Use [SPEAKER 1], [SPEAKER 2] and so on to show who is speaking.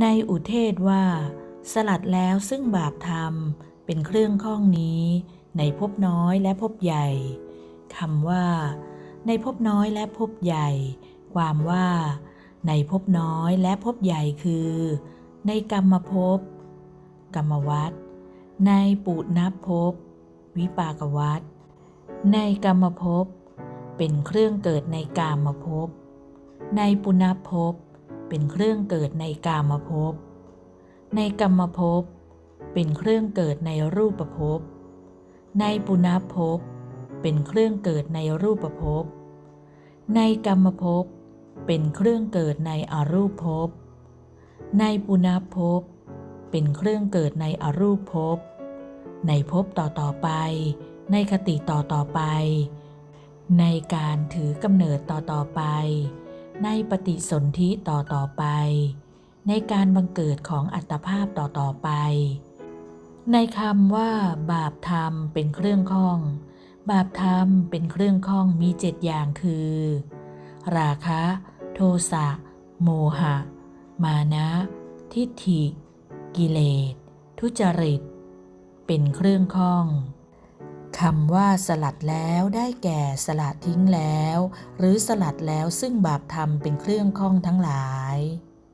[SPEAKER 1] ในอุเทศว่า สลัดแล้วซึ่งบาปธรรมเป็นเครื่องข้องนี้ ในภพน้อยและภพใหญ่คำว่า ในภพน้อยและภพใหญ่ ความว่า ในภพน้อยและภพใหญ่คือ ในกรรมภพกรรมวัฏในปุณภพวิปากวัฏในกรรมภพเป็นเครื่องเกิดในกามภพในปุณภพ เป็นเครื่องเกิดในกามภพ ในกรรมภพ เป็นเครื่องเกิดในรูปภพ ในปุณภพ เป็นเครื่องเกิดในรูปภพ ในกรรมภพ เป็นเครื่องเกิดในอรูปภพ ในปุณภพ เป็นเครื่องเกิดในอรูปภพ ในภพต่อต่อๆไป ในคติต่อต่อๆไป ในการถือกำเนิดต่อต่อๆไป ในปฏิสนธิต่อต่อไป ในการบังเกิดของอัตภาพต่อต่อไป ในคำว่า บาปธรรมเป็นเครื่องข้อง บาปธรรมเป็นเครื่องข้องมีเจ็ดอย่างคือ ราคะ โทสะ โมหะ มานะ ทิฏฐิ กิเลส ทุจริต เป็นเครื่องข้อง คำว่าสลัดแล้วได้แก่สลัดทิ้งแล้ว หรือสลัดแล้วซึ่งบาปธรรมเป็นเครื่องข้องทั้งหลาย